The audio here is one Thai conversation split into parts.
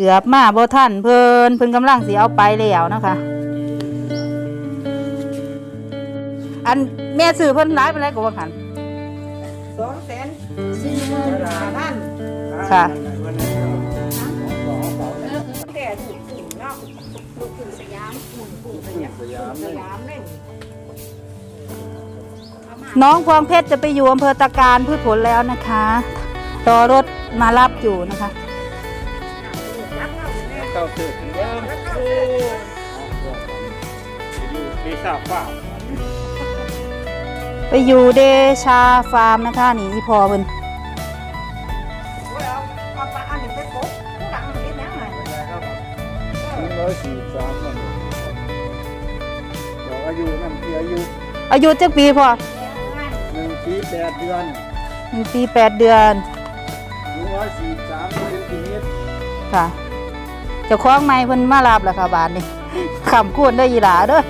เกือบมาบ่ทันเพิ่นเพิ่นกำลังสิเอาไปแล้วนะคะ อันแม่ซื้อเพิ่นร้ายไปแล้วก็ว่าคันสองแสนสี่หมื่นห้าพันค่ะแต่ถูกถูกเนาะถูกถูกสยามถูกถูกสยามสยามสยามเลยน้องพวงเพชรจะไปอยู่อำเภอตะการพืชผลแล้วนะคะ รอรถมารับอยู่นะคะเข้าเสือถึงเริ่มอยู่ปีศาจฟ้าไปอยู่เดชาฟาร์มนะคะนี่อีพอเพิ่นเอาเอาปลาอันนี้ไปกบผู้ดังเห็นยังไงหนึ่งร้อยสี่สามมันบอกอายุนั่นคืออายุอายุจักปีพอหนึ่งปีแปดเดือนหนึ่งปีแปดเดือนหนึ่งร้อยสี่สามเซนติเมตรค่ะ เจ้าของไม้เพิ่นมารับแล้วค่ะบาทนี่ขำคูนได้อยีหลาเด้อ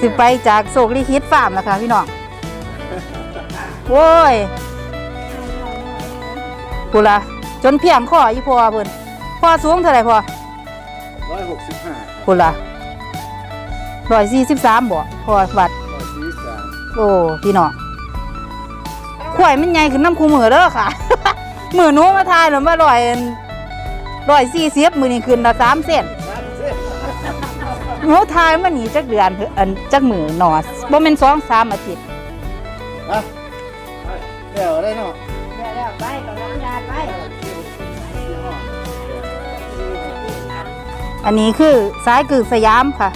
สิไปจากโศกลิคิดฟาร์มแล้วค่ะพี่น้องโว้ยพูละจนเพียงข้ออีพอเพิ่นพอสูงเท่าไหร่พอร้อยหกสิบห้าพูละร้อยสี่สิบสามบ่พอวัดร้อยสี่สามโอ้ พี่น้องข่อยมันใหญ่ขึ้นน้ำคูมือเด้อค่ะ มือหนูมาทายหนูมาร้อย ร้อยสี่สิบมือนี่ขึ้นละสามเส้นสามเส้นหนูทายมันหนีจักเดือนเถอะอันจักมือหนอบ่แม่นสองสามอาทิตย์อะเดี๋ยวได้เนาะเดี๋ยวเดี๋ยวไปกับน้ำยาไป อันนี้คือสายกึ่งสยามค่ะ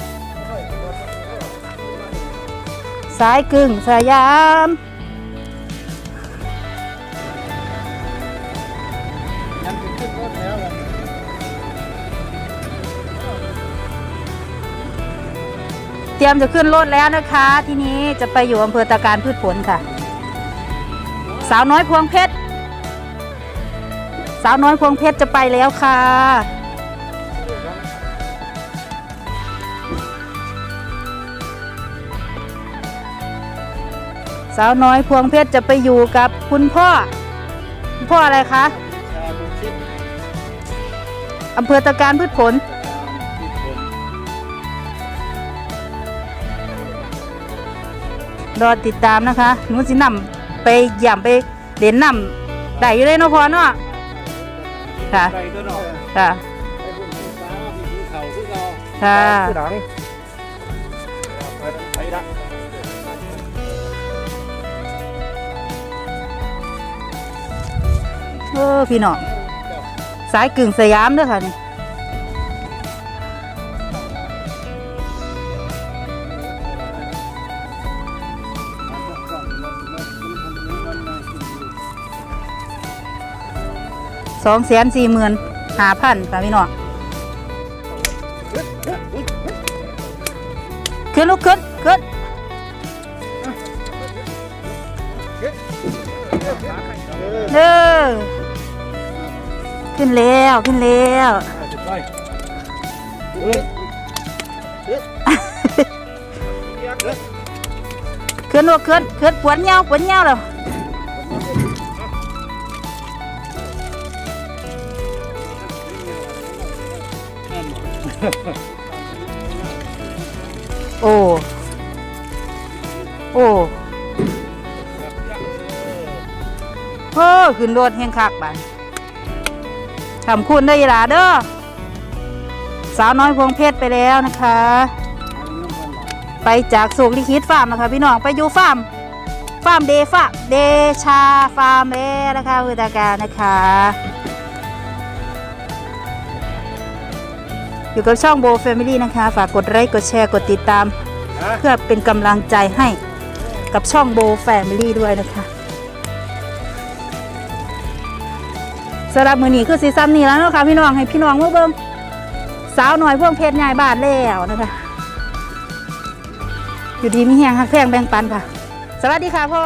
สายกึ่งสยาม รียมจะขึ้นรถแล้วนะคะ ที่นี้จะไปอยู่อำเภอตะการพืชผลค่ะ สาวน้อยพวงเพชร สาวน้อยพวงเพชรจะไปแล้วค่ะ สาวน้อยพวงเพชรจะไปอยู่กับคุณพ่อ คุณพ่ออะไรคะชาบุญชิดอำเภอตะการพืชผล รอติดตามนะคะหนูสินำไปเยี่ยมไปเด่นนำได้อยู่เลยเนาะพอเนาะค่ะไปตัวเนาะค่ะไปบุญฟ้าพี่ภูเขาคือเราค่ะหลังไปละเออพี่น้องสายกึ่งสยามเด้วยค่ะนี่ สองแสนสี่หมื่นห้าพันค่ะพี่น้องขึ้นลูกขึ้นขึ้นเด้อขึ้นแล้วขึ้นแล้วขึ้นลูกขึ้นขึ้นปวดเงาปวดเงาแล้ว โอ้ โอ้เฮ้อขึ้นรถแห่งคักบานทำคุณได้ยีหลาเด้อ สาวน้อยพวงเพชรไปแล้วนะคะ ไปจากโศกลิขิตฟาร์มนะคะพี่น้อง ไปอยู่ฟาร์ม ฟาร์มเดฟาเดชาฟาร์มแล้วนะคะวิตาการนะคะ อยู่กับช่องโบแฟมิลี่นะคะ ฝากกดไลค์กดแชร์กดติดตาม เพื่อเป็นกำลังใจให้กับช่องโบแฟมิลี่ด้วยนะคะสำหรับมือนี้คือซีซั่นนี้แล้วเนาะคะพี่น้องให้พี่น้องมาเบิ่งสาวหน่อยพวงเพชรใหญ่บาทแล้วนะคะ อยู่ดีมีแหงหักแพงแบ่งปันค่ะ สวัสดีค่ะพ่อ